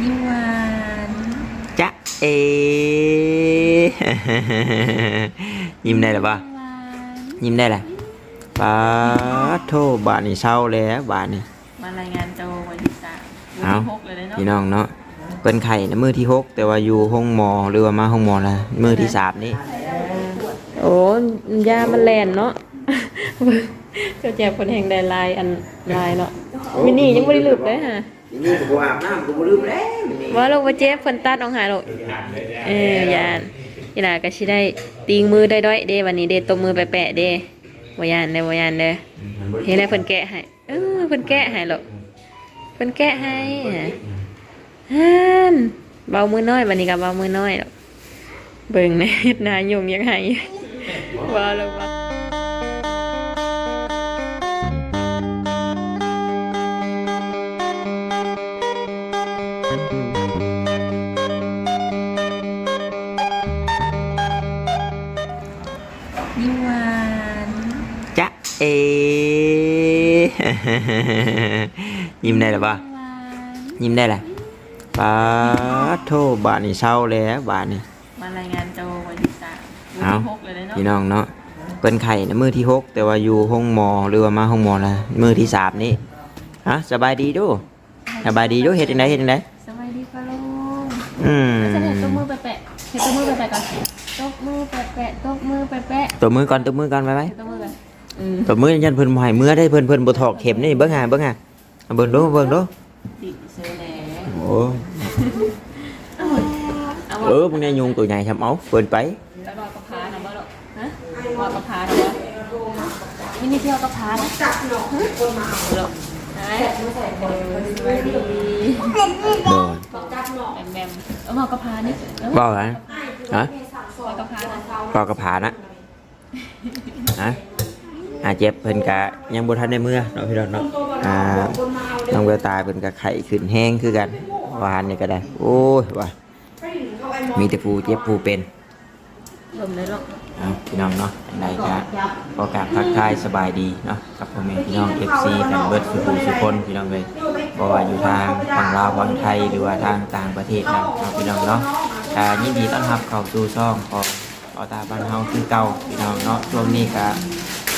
ยิ้มหวานจ๊ะเอ ยิ้มได้หรือเปล่าหวานยิ้มได้แหละป้าโทบาทนี่เศร้าแล้วบาทนี่มารายงานโจวันที่สามวันเอ้าที่หกเลยเนาะพี่น้องเนาะเป็นไข่นะมือที่หกแต่ว่าอยู่ห้องหมอหรือว่ามาห้องหมอละมือที่สามนี่โอ้ยามันแลนเนาะเจ้าแจกคนแห่งใดลายอันลายเนาะมินี่ยังไม่ได้หลุดเลยฮะ นี่กูอาบน้ำกูลืมแล้วว่าลงมาเจ็บเพิ่นตัดออกหายหรอกเออยานอีหลาก็สิได้ตีงมือได้ด้อยๆเด้วันนี้เด้ตบมือไปแปะเด้บ่ยานเด้บ่ยานเด้อเฮ็ดให้เพิ่นแกะให้เออเพิ่นแกะให้หรอกเพิ่นแกะให้ฮะฮันเบามือน้อยวันนี้ก็เบามือน้อยหรอกเบิ่งแน่เฮ็ดหน้ายุ่งยังไงว่าแล้วว่า ยิ้มได้หรือเปล่าหวานยิ้มได้แหละป้าโทบาทนี่เศร้าแล้วบาทนี่มารายงานโจวันที่สามวันเอ้าที่หกเลยเนาะพี่น้องเนาะเป็นไข่นะมือที่หกแต่ว่าอยู่ห้องหมอหรือว่ามาห้องหมอละมือที่สามนี่ฮะสบายดีดูสบายดีดูเฮ็ดจังไดเฮ็ดจังไดสวัสดีค่ะลุงอืมจะเห็นตัวมือแปะๆเห็นตัวมือแปะๆก่อนตบมือแปะๆตบมือแปะตัวมือก่อนตัวมือก่อนไปไหมๆเห็น ตัวมือก่อนอืมตัวมือยันเพิ่นบ่ให้มือได้เพิ่นเพิ่นบ่ถอกเข็มนี่เบิ่งหาเบิ่งหาเอาเบิ่งดูเบิ่งดูติดเสื้อแหน่โอ้ยเอาเออพวกนี้ยุงตัวใหญ่ทำเอาเปิดไปแล้วก็กระพาหน่อยว่าหรอฮะว่ากระพาหน่อยว่านี่นี่เที่ยวกระพานะจับหนอกคนมาเอาหรอกไหนสวัสดีโดนแบมแบมเอามากระพานี่เออบ่ฮะฮะมากระพานะปอกกระผานะฮะ อาเจ็บเพิ่นกะยังบ่ทันได้เมื่อเนาะพี่น้องเนาะอ่าน้องเวลตาเพิ่นกะไข้ขึ้นแห้งคือกันวานนี่ก็ได้ โอ้ยว่ามีแต่ผู้เจ็บผู้เป็นลมเลยหรอกเอาพี่น้องเนาะอันก็ขอกาบทักทายสบายดีเนาะกับพ่อแม่พี่น้อง FC แฟนเบิร์ดสุขุสุคนพี่น้องเลยบ่ว่าอยู่ทางฝั่งลาวฝั่งไทยหรือว่าทางต่างประเทศนะเนาะพี่น้องเนาะอ่ายินดีต้อนรับเข้าสู่ช่องของออตาบ้านเฮาคือเก่าพี่น้องเนาะช่วงนี้ก็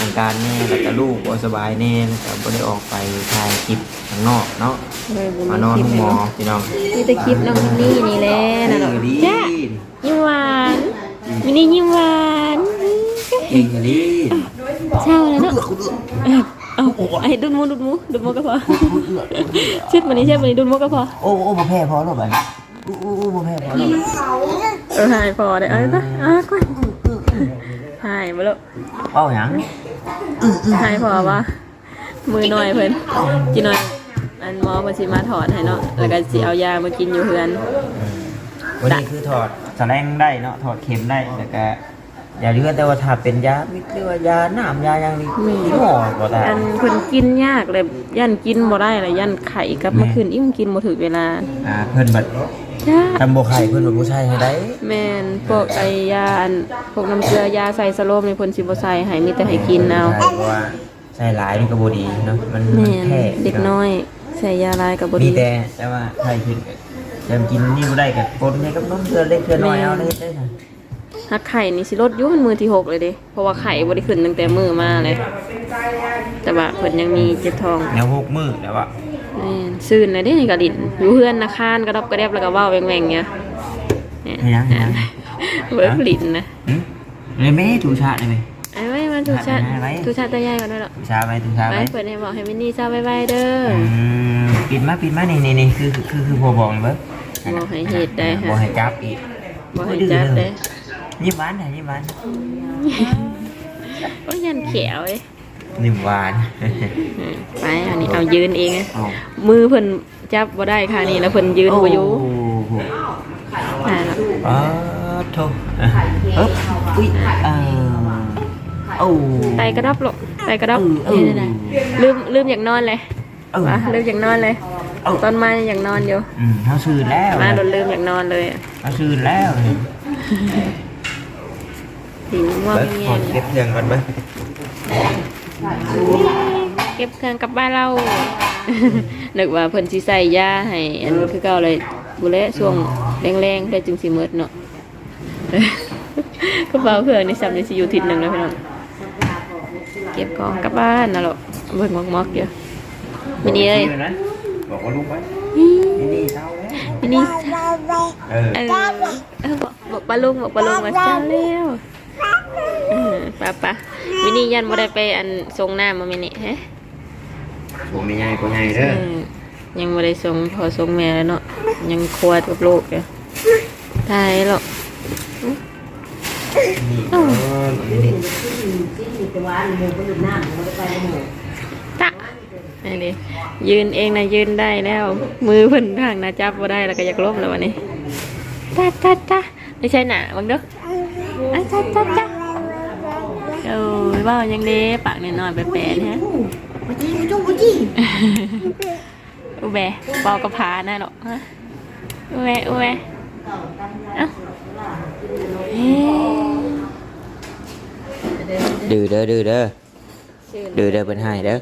งกรารแน่แล้วก็ลูกบ่สบายแน่แล้วก็บ่ได้ออกไปถ่ายคลิปข้างนอกเนาะเลยบุญมานอนห้องหมอพี่น้องนี่แต่คลิปน้องมินนี่นี่แหละนะหรอกดีจ้ายิ้มหวานมินนี่ยิ้มหวานเก่งดีเช่าแล้วเนาะเอาไอ้ดุนมูดุนมูดุนมูก็พอเช็ดมันนี้เช็ดมันนี้ดุนมูก็พอโอ้โอ้บ่แพ้พอหรอกบัดนี้อู้อู้อู้บ่แพ้พอหรอกเออหายพอได้เอ้ยปะอะก่อนหายมาแล้วเป้าหยัง หายพอปะมือหน่อยเพิ่นกินหน่อยอันหมอมาสิมาถอดให้เนาะแล้วก็สิเอายามากินอยู่เฮือนวันนี้คือถอดแสลงได้เนาะถอดเข็มได้แต่ก็อย่าเลือแต่ว่าถ้าเป็นยามิดหรือว่ายาหนามยาอย่างนี้มีหมอบ่ได้อันเพิ่นกินยากเลยยันกินบ่ได้เลยยันไข่กลับมาคืนอิ่มกินบ่ถึงเวลาอ่าเพิ่นบัด จ้าทำบ่ไข่เพิ่นบ่ผู้ชายให้ได้แม่นพวกไอยาอันพวกน้ำเกลือยาใส่สโลมในเพิ่นสิบ่ใส่ให้มีแต่ให้กินเอาใช่เพราะว่าใส่หลายมันก็บ่ดีเนาะมันมันแม่นแพ้เด็กน้อยใส่ยาลายก็บ่มีดีแต่แต่ว่าไข่ขึ้นจะกินนี่บ่ได้ก็กดให้กับน้ำเกลือเล็กเกลือน้อยเอาได้ได้ค่ะหักไข่นี่สิลดอยู่มันมือที่หกเลยเด้เพราะว่าไข่บ่ได้ขึ้นตั้งแต่มือมาเลย แต่ว่าเพิ่นยังมีเจ็บท้องแนวหกมือแล้วอะแม่ นซื่นเลยเด้นี่ก็ลิ้นอยู่เฮือนนะคานกระดอบกระแดบแล้วก็เว้าแหว่งๆเนี่ยเนี่ยให้ยังให้ยังเบิกลิ้นนะหึเลยแม่ถูชาได้ไหมไอ้ไว้มันทุกชาติไว้ไว้ทุกชาติตายายก่อนด้วยหรอกถูชาไว้ถูชาไว้ไว้เปิดให้บอกให้มินนี่เศร้าไว้ๆเด้ออืมปิดมาปิดมานี่นี่นี่คือคือคือคือพอบอกเบิ้งบอกให้เฮ็ดได้ค่ะบอกให้จับอีกบอกให้จับเด้อยิ้มหวานหน่อยยิ้มหวานโอ้ยยันเขียวเลย นิ่มหวานอืมไปอันนี้เอายืนเองนะโอ้มือเพิ่นจับบ่ได้ค่ะนี่แล้วเพิ่นยืนบ่อยู่โโหอ่าเนาะอ๋อโถอะเอ๊บอุ้ยเออโอ้ไตกระดับหรอกไตกระดับเออนี่นะลืมลืมอยากนอนเลยเออวะลืมอยากนอนเลยเออตอนมาอยากนอนอยู่อืมเขาซื้อแล้วมาโดนลืมอยากนอนเลยอะเขาซื้อแล้วหิวง่วงเบิ้งเงี้ขอยเก็บเครื่องก่อนเบิ้ง เก็บเครื่องกลับบ้านเรานึกว่าเพิ่นสิใส่ยาให้อันคือเก่าเลยบุเละช่วงแรงๆได้จึงสิหมดเนาะกระเป๋าเครื่องนี่ซ้ำนี่สิอยู่ทิศหนึงแล้วพี่น้องเก็บของกลับบ้านน่ะหรอกเบิ่งมอกๆอยู่มินี่เอ้ยบอกว่าลูกไว้นี่นี่นี่เช้าแล้วมินี่เออเออเออบอกบอกปลาลุงบอกปลาลุงมาเช้าแล้วเออ ป้าป้ามินี่ยันบ่ได้ไปอันทรงน้ำมามินี่ฮะผมมีใหญ่กว่าใหญ่เด้อเออยังบ่ได้ทรงพอทรงแม่แล้วเนาะยังควดกับลูกอยู่ตายหรอกนี่เออนี่ตะนี่ดิยืนเองนะยืนได้แล้ว มือเพิ่นทางนะจับบ่ได้แล้วก็อยากล้มแล้ววันนี้ตาตาตาไม่ใช่หนาบังเด้อ อะตาตาตาโอ้ยเว่ายังเด้ปากน้อยๆแปะๆเนี่ยอุแบเบากระพาแน่หรอกฮะอุแบอุแบเอ้าเฮ้ดื้อเด้อดื้อเด้อดื้อเด้อเป็นให้เด้อ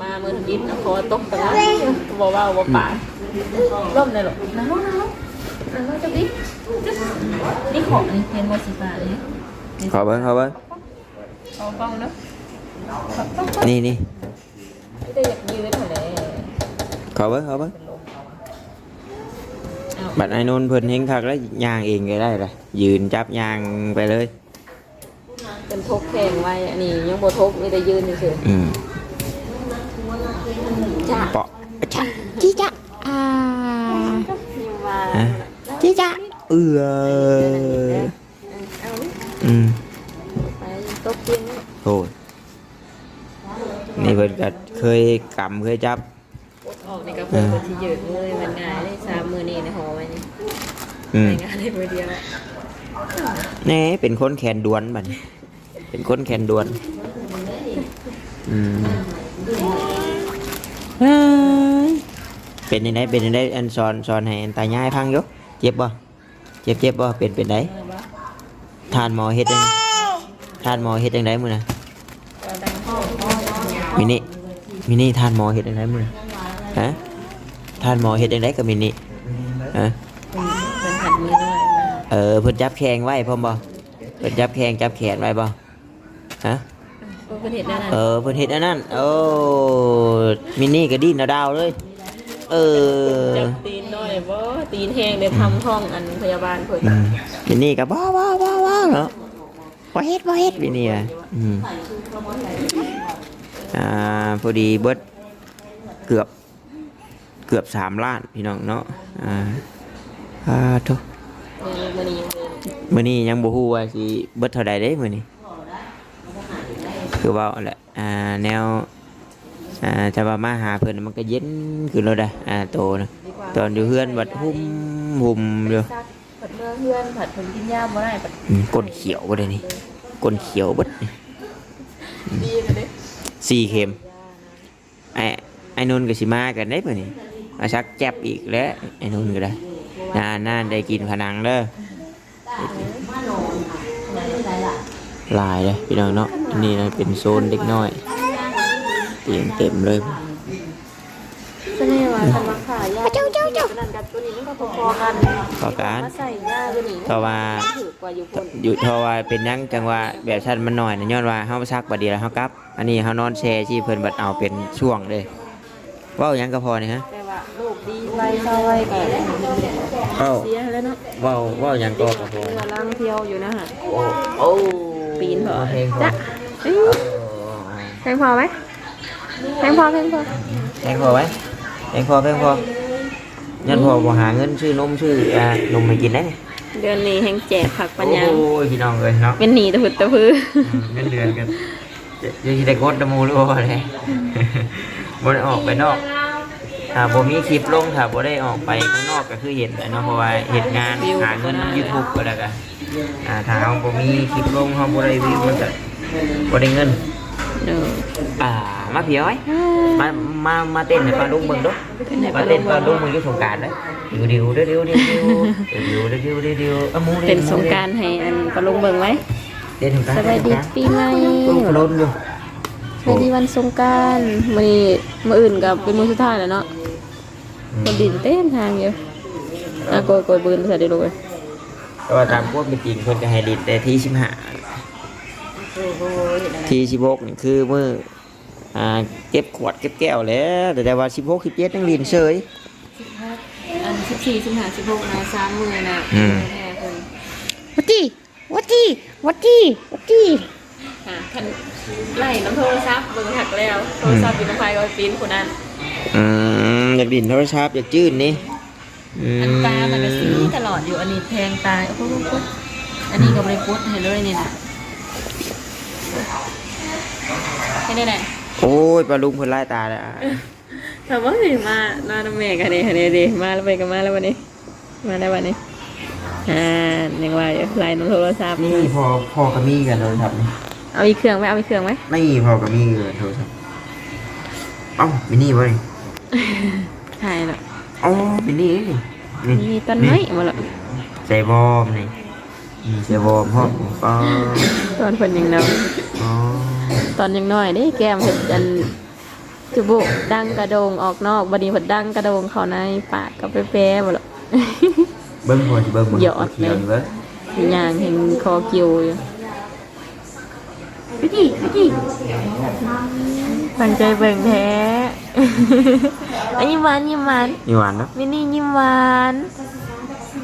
มาเมื่อยิ้มนะขอตกตะละบอกว่าบอกปากร่มเลยหรอกนะ ร่มนะร่มนะร่มจะดินี่ของนี่เห็นว่าสีฟ้าเลยขอเบิ้งขอเบิ้งเอากล้องเนาะนี่นี่ไม่ได้อยากยืนเท่าไหร่ขอเบิ้งขอเบิ้งบัดไอ้นนท์เพิ่นเฮงคักแล้วย่างเองก็ได้เลยยืนจับย่างไปเลยเป็นทกแข่งไว้อันนี้ยังบ่ทกมีแต่ยืนเฉยอืมๆจ้าเปาะชะจีจ้าอ่าอยู่มาฮะ จี้จ้ะเอือเอานี่อืมไปตกเตียงนี่โอ้ยนี่เพิ่นก็เคยกำเคยจับออกในกระเป๋าที่ยืดเลยมันง่ายได้สามมือนี่ในหอไว้นี่อืมในงานในมือเดียวแน่เป็นคนแขนดวนบัดนี้เป็นคนแขนดวนอืมเฮ้ยเป็นยังไงเป็นยังไงอันสอนสอนให้อันตายายพังอยู่ เจ็บบ่เจ็บเจ็บบ่เป็นเป็นไดทานหมอเฮ็ดจังทานหมอเฮ็ดจังไดมื้อน่ะมินิมินิทานหมอเฮ็ดจังไดมื้อน่ะฮะทานหมอเฮ็ดจังไดกับมินิฮะเป็นหันมือด้วยเออเพิ่นจับแขงไว้พร้อมบ่เพิ่นจับแขงจับแขนไว้บ่ฮะก็เป็นเหตุนั้นเออเพิ่นเฮ็ดอันนั้นโอ้มินี่ก็ดิ้นเอาดาวเลย เออจั บตีนด้วยบ่ตีนแห้งเดี๋ยวทำห้องอันพยาบาลเพิ่นอืมมินี่ก็ว้าว้าว้าว้าเนาะบ่เฮ็ดบ่เฮ็ดมินี่อะอืมอ่าพอดีเบิดเกือบ เกือบสามล้านพี่น้องเนาะอ่าอ่าโทมื้อนี้ยังเดินมื้อนี้ยังบ่ฮู้ว่าสิเบิดเท่าใดเด้มื้อนี้ คือว่าเอาแหละอ่าแนวอ่าจะว่ามาหาเพิ่นมันก็เย็นขึ้นแล้วได้อ่าโตนะ ตอนอยู่เฮือนบัดหุ่มหุ่มอยู่ซักผัดเมื่อเพื่อนผัดเพิ่นกินยาบ่ได้ผัดอืมก้นเขียวบ่ได้นี่ก้นเขียวเบิดนี่ดีเลยเด้สี่เข็มไอ้ไอ้นนท์ก็สิมากันได้มื้อนี้มาชักแจ็บอีกแล้วไอ้นนท์ก็ได้นานนานได้กินผนังเด้อหลายเลยพี่น้องเนาะอันนี่นะเป็นโซนเด็กน้อยเตียงเต็มเลยก็นี่ว่าทำมาขายยาเจ้าเจ้าเจ้านั่นกับ ตัวนี้มันก็พอๆกันต่อการมาใส่ยาตัวนี้เพราะว่าถือกว่าอยู่คนอยู่เพราะว่าเป็นหยังจังว่าแบบชั้นมันหน่อยนะย้อนว่าเฮาซักบัดเดียวแล้วเฮากลับ อันนี้เฮานอนแช่ที่เพิ่นบัดเอาเป็นช่วงเลยเว้าหยังก็พอนี่ฮะแต่ว่าลูกดีไวเศร้าไวก็เว้าเสียแล้วเนาะเว้าเว้าหยังก็พอเรือล่างเที่ยวอยู่นะฮะโอ้โอ้ปีนพอเพลงพอจ้ะเอ้ยแพงพอไหมแพงพอแพงพอเพลงพอไหมเพลงพอเพลงพอ ยันพอบ่หาเงินซื้อนมซื้ออ่านมให้กินได้เดือนนี้แหงแจกผักปัญญาโอ้ยพี่น้องเอ้ยเนาะเป็นหนีตะพุดตะพื้ออืมเงินเดือนกันจะจะสิได้กดตะมูหรือบ่เลยบ่ได้ออกไปนอกถ้าบ่มีคลิปลงถ้าบ่ได้ออกไปข้างนอกก็คือเห็นแหละเนาะเพราะว่าเฮ็ดงานหาเงิน YouTube ก็แล้วกันอ่าถ้าเฮาบ่มีคลิปลงเฮาบ่ได้วิวมันก็บ่ได้เงินเด้ออ่า มาพี่อ้อยมามามาเต้นให้ปลาลุงเบิ่งดูมาเต้นปลาลุงเบิ่งอยู่สงการเลยดิวดิวเด้อดิวดิวดิวดิวเด้อดิวดิวดิวอะหมูด้อเป็นสงกรารให้อันปลาลุงเบิ่งไว้เต้นสงกรารสวัสดีปีใหม่ลุงกระโดดอยู่สวัสดีวันสงกรารมื้อนี้มื้ออื่นก็เป็นมื้อสุดท้ายแล้วเนาะคนดินเต้นทางอยู่อะโกยโกยบืนใส่ได้เลยแต่ว่าตามพวกเป็นจริงคนจะให้ดินแต่ที่ชิมหาที่ชิบกนี่คือมือ เก็บขวดเก็บแก้วแล้ว แต่แต่ว่าสิบหกสิบเจ็ดยังลินเฉยอันสิบสี่สิบห้าสิบหกนะสามมือนะอืมแท้เพิ่นวัดดีวัดดีวัดดีวัดดีอะคันไล่น้ำโทรศัพท์เบิ่งหักแล้ว โทรศัพท์อยู่น้ำไฟก็ไปปีนคนนั้นอืมอยากดินโทรศัพท์อยากจื้นนี่อือันมตามันก็สีตลอดอยู่อันนี้แทงตาโอ้โหโอ้โหอันนี้ก็บริพุทเห็นเลยนี่นะแค่นี้แหละ โอ้ยปลาลุงเพิ่นไล่ตาแล้วถามว่าสิมามาน้ำเมกันนี่นี่ดิมาแล้วไปกันมาแล้ววันนี้ มาได้วันนี้อ่ายังว่าอยู่ไล่น้ำโทรศัพท์นี่พอพอกับมีกันโทรศัพท์นี่เอาอีกเครื่องไหมเอาอีกเครื่องไหมไม่พอกับมีกันโทรศัพท์เอ้ามินี่เว้ยถ่ายเนาะอ๋อมินี่นี่มีต้นไม้มาและใส่บอมนี่นี่ใส่บอมพ่อก็ตอนเพิ่นยังน้อยอ๋อ ตอนยังน้อยเด้แก้มเห็ดอันจุบุดังกระโดงออกนอกบัดนี้เพิ่นดังกระโดงเข้าในปากกับแป๊ะๆบ่ล่ะเบิ้งพอสิเบิ้งเบิ้งหยอดเขียวเลยนี่เบิ้งย่างเห็นคอคิวอยู่ไปดิไปดิตั้งใจเบิ่งแท้อันยิ้มหวานยิ้มหวานนี่หวานเนาะมินี่ยิ้มหวาน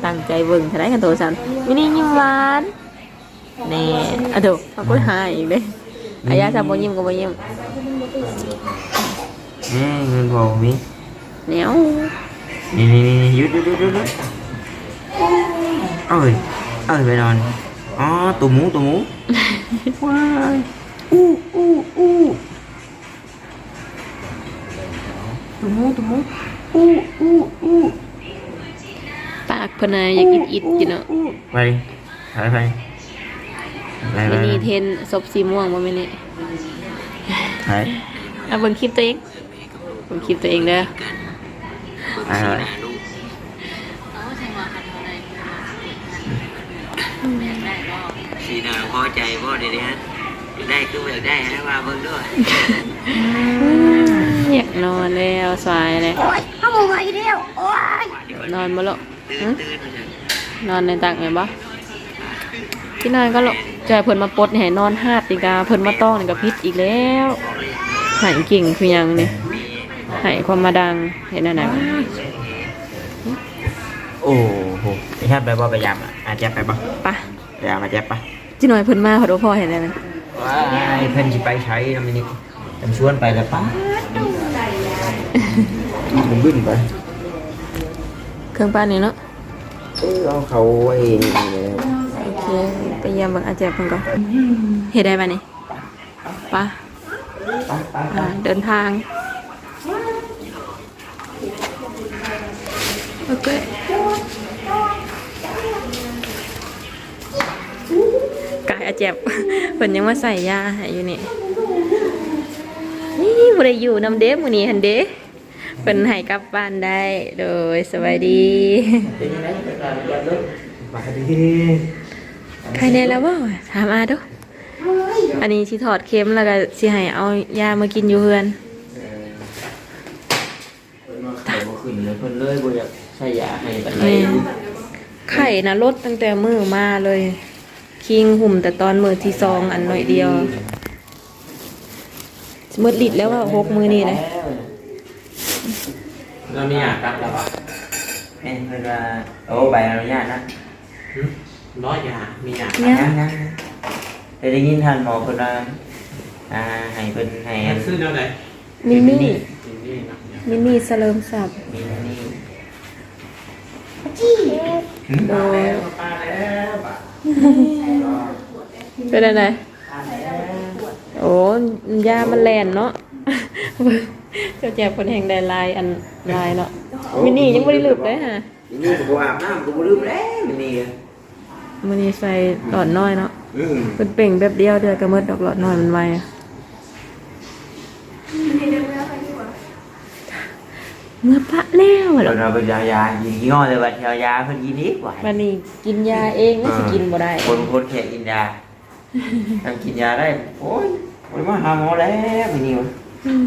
ตั้งใจเบิ่งเท่าไรกันโตสันมินี่ยิ้มหวานแน่อะโถเขาก็หายอีกเลย อายาทำบ่ยิ้มก็บ่ยิ้มนี่เงินพอมีเหนียวนี่นี่นี่หยุดหยุดหยุดหยุดหยุดเอ้ยเอ้ยไปนอนอ๋อตัวหมูตัวหมูว้ายอู้อู้อู้ตัวหมูตัวหมูอู้อู้อู้ปากเพนนาอยากอิดอิดอยู่เนาะไปไปไป ไปไปมินี่เทนศพสีม่วงบ่แม่นี่ไปเอาเบิ่งคลิปตัวเองเบิ่งคลิปตัวเองเด้อไปไปสีหน้าพอใจบ่เดี๋ยวนี้ฮะได้คืออยากได้ฮะว่าเบิ่งด้วยอยากนอนแล้วสายเลยโอ๊ยเขาบอกว่าอีเดียวโอ๊ยนอนบ่ลูกตื่หึนตื่นมาจากนอนในตักแม่นบ่ ที่นอนก็ลูกจอยเพิ่นมาปลดให้นอนหาดอีกาเพิ่นมาต้องนี่ก็พิษอีกแล้วหายเก่งคือหยังนี่หายความมาดังเห็นนั่นน่ะโอ้โหไปครับไปบ่ไปยามอะอาจจะไปบ่ปะไปยามอาจจะปะจิหน่อยเพิ่นมาขอโทษพ่อเห็นได้ไหมว้ายเพิ่นสิไปใช้ทำนี่จำชวนไปแล้วปะผมบึ้นไปเครื่องปั้นนี่เนาะเออเอาเขาไว้นี่ เค ไปเยี่ยมเบิ่งอาเจ็บเพิ่นก่อนเฮ็ดได้ป่ะนี่ปะไปเดินทาง โอเคกายอาเจ็บเพิ่นยังมาใส่ยาให้อยู่นี่นี่บ่ได้อยู่นำเด้มื้อนี้หั่นเด้เพิ่นให้กลับบ้านได้โดยสวัสดีเป็นยังไงไปก่อนก่อนลูกไปดี ใครแน่แล้วบ่ถามอาดูอันนี้สิถอดเข็มแล้วก็สิให้เอายามากินอยู่เฮือนเพิ่นมาขายบ่ขึ้นเลยเพิ่นเลยบ่อยากใช้ยาให้ปานใดแม่นไข่นะลดตั้งแต่มือมาเลย คิงหุ่มแต่ตอนมือที่สองอันหน่อยเดียวมืดลิดแล้วว่าหกมือนี่เลยเรามีอยากกลับแล้วป่ะเอ้ยเพิ่นว่าโอ้ใบอนุญาตนะ ร้อยยามียาเนี่ยยังยังแต่ได้ยินท่านหมอเพิ่นว่าอ่าให้เพิ่นให้อันซื้อเท่าไหร่มินนี่นี่นะมินนี่สเลิมสับมีอันนี่โดยป้าแล้วป่ะเป็นอะไรโอ้ยามันแลนเนาะเจ้าแจ๊บคนแห่งใดลายอันลายเนาะมินนี่ยังไม่ได้ลืบเลยฮะอันนี่ก็บ่อาบน้ำก็บ่ลืมแล้วอันนี่ มันนี่ใส่หลอดน้อยเนาะอืมเป็นเป่งแบบเดียวเดียวกระมืดดอกหลอดน้อยมันไวอะเมื่อปะแล้วเหรเพิ่อนเอาไปยายากินกี่งอเลยว่าเที่ยวยาเพิ่นกินอีกว่ามันนี่กินยาเองไม่สิกินบ่ได้คนคนแค่กินยาทำกินยาได้โอ้ยบ่ได้มาหาหมอแล้วมื้อนี้วะอืม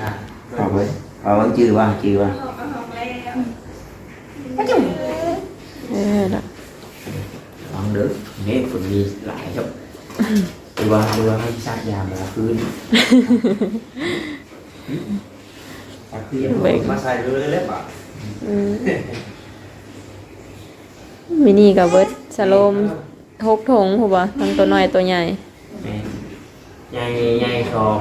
อ่าเอาไว้เอาไว้จื้อว่าจื้ เออลองเด้อเน่คนมีหลายครับหรืว่าดูว่าให้ชาติยามมาคืนมาคืนมาใส่เลยแล้วปะมินี่กับเบิร์ดสโลมทกถงหัวทั้งตัวน้อยตัวใหญ่ใหญ่ใหญ่สอง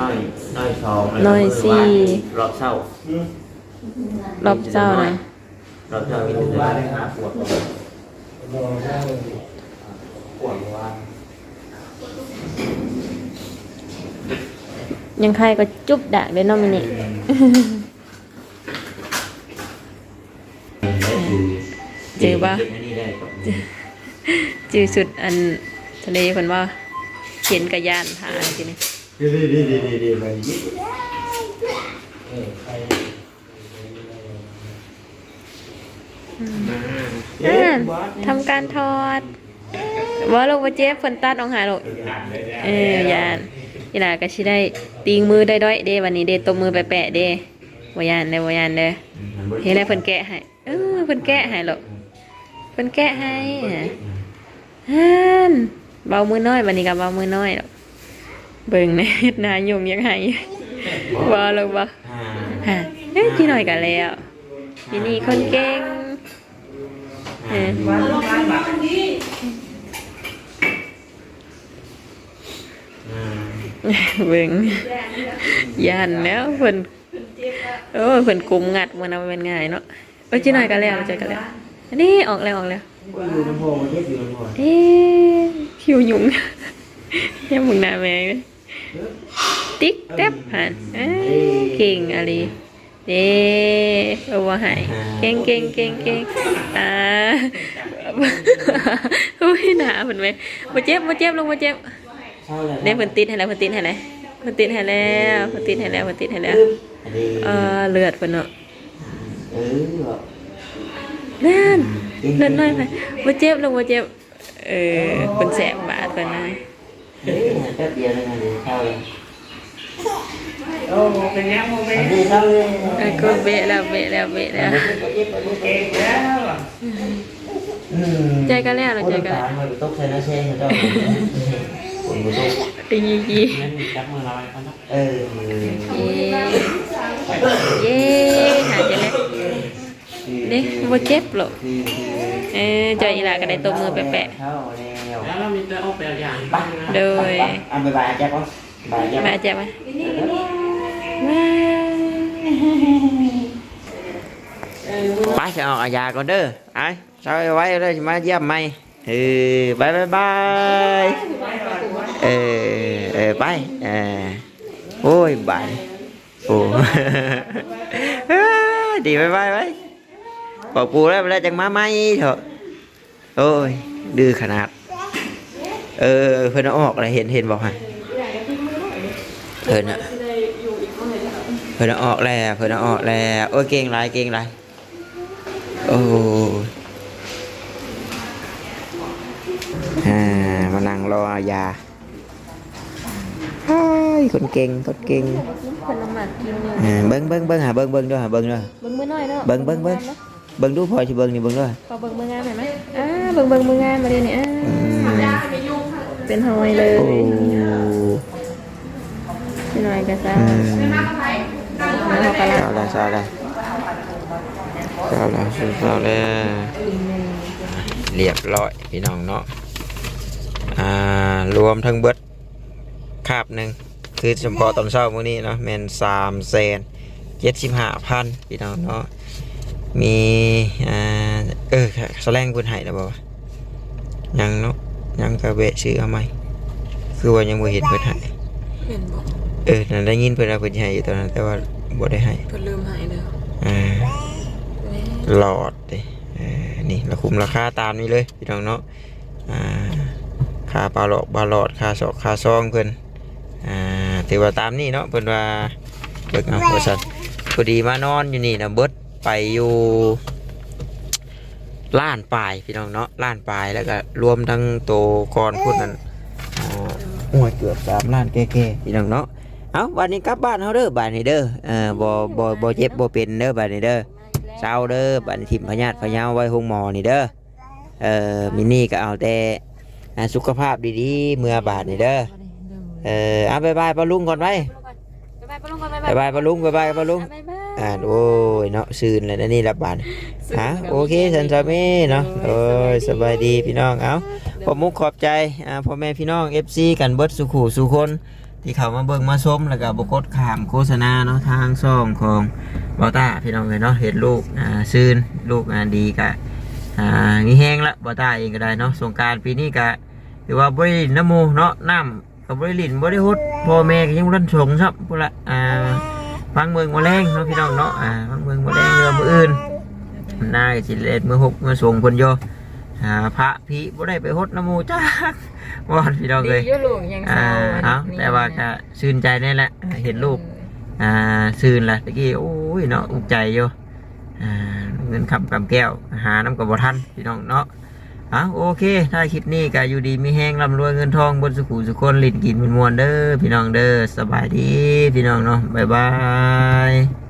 น้อยน้อยสองน้อยสี่รอบเศร้ารอบเศร้านะ เช้ากินถึงว่าได้หาปวดปวดว่ายังใครก็จุ๊บดักเลยเน้องมินี่จือปะเจือสุดอันทะเลเพิ่นว่าเขียนกระยานหาทีนี้ดีดีดีดีดีดีไปยิ่ง อ่าทำการทอดว่าลงมาเจ็บเพิ่นตัดออกหาลูกเออยานอีหลาก็สิได้ตีงมือได้ด้อยเด้วันนี้เด้ตบมือไปแปะเด้บ่ยานเด้บ่ยานเด้เฮ็ดให้เพิ่นแกะให้เออเพิ่นแกะให้ลูกเพิ่นแกะให้ฮันเบามือน้อยวันนี้ก็เบามือน้อยลูกเบิ่งแน่เฮ็ดหน้ายุ่งยังไงบ่ลูกบ่อ่าฮะเอ้ยพี่หน่อยกันแล้วพี่นี่คนเก่ง เอออ่าเบิ่งยันแล้วเพิ่นโอ้ยเพิ่นกุมงัดมันเอาเป็นง่ายเนาะเอ้ยจีหน่อยกันแล้วเจอกันแล้วอันนี้ออกแล้วออกแล้วอยู่น้ำโพเย็บอยู่น้ำโพเอ๊ะผิวหยุ่งยังมึงหน้าแม่เลยติ๊กแต๊บหันเอ้ยเก่งอะไร เด้เอาว่าใหายเก่งเก่งเก่งเก่งอ่าอุ้ยหนาเพิ่นไหมบ่เจ็บบ่เจ็บลงบ่เจ็บเศร้าเลยเด้เพิ่นติดให้แล้วเพิ่นติดให้แล้วเพิ่นติดให้แล้วเพิ่นติดให้แล้วเพิ่นติดให้แล้วอันนี้เออเลือดเพิ่นเนาะเออแบบนั่นเลือดน้อยไปบ่เจ็บลงบ่เจ็บเออเพิ่นแสบบาดเพิ่นนะเฮ้ยแป๊บเดียวเลยนะเดี๋ยวเศร้าเลย โอ้เป็นยังโมเป็นอันนี้เศร้าเลยเออก็เบะแล้วเบะแล้วเบะแล้วเก่งแล้วอืมใจกันแล้วเหรอใจกันโอ้ยตายมาตกใส่หน้าเช่นเขาเจ้าผมบ่ตกอียีนั่นจับมือเราไปก่อนนะเออเย้เย้หายใจแล้วเด้บ่เจ็บหรอกคือคือเออจอยอีหลาก็ได้ตบมือไปแปะเข้าแล้วแล้วเรามีตัวออกแบบอย่างไปโดยอันบายบายแจ๊บก่อนบายแจ๊บมาเจ็บไหมว้า ไปจะออกอาญาก่อนเด้อไอ้ใช้ไว้เลยมาเยี่ยมไหมเออบายบายบายเออเออไปเออโอ้ยบายโอ้ดีบายบายไปบอกปูแล้วเวลาจังมาไหมเถอะโอ้ยดื้อขนาด เออเพิ่อาออกอะไรเห็นเห็นบอกฮะเพิ่นอะ พิ่นเอาออกแล้วเพิ่นเอาออกแล้วโอ้ยเก่งไรเก่งไรโอ้อ่ามานั่งรอเอายาฮ้ยคนเก่งคนเก่งคนน้ำหมักกินอยู่อ่าเบิ้งเบิ้งเบิ้งหาเบิ้งเบิ้งด้วยหาเบิ้งด้วยเบิ่งมือหน่อยเนาะเบิ้งเบิ้งเบิ้งเบิ้งดูพอชิเบิ้งนี่เบิ้งด้วยขอเบิ่งมืองานหน่อยไหมอ่าเบิ่งเบิ่งมืองานมาเดี๋ยวนี้อ่าอืมเป็นหอยเลยโอ้พี่หน่อยก็ซ่าอืมแล้วเขาก็ลา เศร้าแล้วเศร้าแล้วเศร้าแล้วเศร้าแล้วเรียบร้อยพี่น้องเนาะอ่ารวมทั้งเบิดคาบหนึ่งคือเฉพาะตอนเช้ามื้อนี้เนาะแมนสามแสนเจ็ดสิบห้าพันพี่น้องเนาะมีอ่าเออแสลงคุณให้แล้วบ่วะยังเนาะยังกระเบะซื้อเอาไหมคือว่ายังบ่เห็นเพิ่นให้เออนั่นได้ยินเพิ่นว่าเพิ่นสิให้อยู่ตอนนั้นแต่ว่า บ่ได้ให้เพิ่นลืมหายเลยอ่าหลอดดิเออนี่เราคุมราคาตามนี้เลยพี่น้องเนาะอ่าค่าปลาหลอกปลาหลอดค่าศอกค่าซองเพิ่นอ่าถือว่าตามนี้เนาะเพิ่นว่าเบิกเอาบริษัทพอดีมานอนอยู่นี่นะเบิดไปอยู่ล้านปลายพี่น้องเนาะล้านปลายแล้วก็รวมทั้งโตกรพุ่นนั้นอ่าโอ้ยเกือบสามล้านแก่ๆพี่น้องเนาะ เอาวันนี้กลับบ้านเฮาเด้อบ้านนี้เด้อเออบ่บ่บ่เจ็บบ่เป็นเด้อบ้านนี้เด้อเศร้าเด้อบ้านนี้ทิ่มพญาติพญาไว้ห้องหมอนี่เด้อเออมินี่ก็เอาแต่อ่าสุขภาพดีๆเมื่อบาทนี่เด้อเออเอาบายบายปลุงก่อนไว้บ๊ายบายปะลุงก่อนบายบายบายบายปลุงบายบายปลุงอ่าโอ้ยเนาะซื่นเลยนะนี่รับบาทฮะโอเคสันสามีเนาะโอ้ยสบายดีพี่น้องเอาขอบมุกขอบใจอ่าพ่อแม่พี่น้อง FC กันเบิดสุขูสุคน ที่เขามาเบิ่งมาชมแล้วก็บกดขามโฆษณาเนาะทางซ่องของบอต้าพี่น้องเลยเนาะเห็นลูกอ่าซื่นลูกอ่าดีกะอ่านี่แห้งละบอต้าเองก็ได้เนาะสงการปีนี้กะถือว่าบริลินน้ำมูเนาะน้ำกับบริลินบริฮดพ่อแม่ก็ยังรันชงครับพุ่ละอ่าฟังเมืองมาแรงเนาะพี่น้องเนาะอ่าฟังเมืองมาแรงเรือมืออื่นนายสิเลดมือหกมือส่งคนโย อ่าพระพี่บ่ได้ไปฮดน้ำหมูจ้าวอนพี่น้องเลยดีอยู่ลูกยังอ่าเศร้าเอาแต่ว่าก็ชื่นใจนี่แหละเห็นลูก อ่าชื่นละตะกี้โอ้ยเนาะอุกใจอยู่อ่าเงินคำกำแก้ว หาน้ำกับบ่ทันพี่น้องเนาะอะโอเค ถ้าคลิปนี้ก็อยู่ดีมีแห้งร่ำรวยเงินทองบนสุขุสุคนลิ้นกินเป็นมวลเด้อพี่น้องเด้อสบายดีพี่น้องเนาะบ๊ายบาย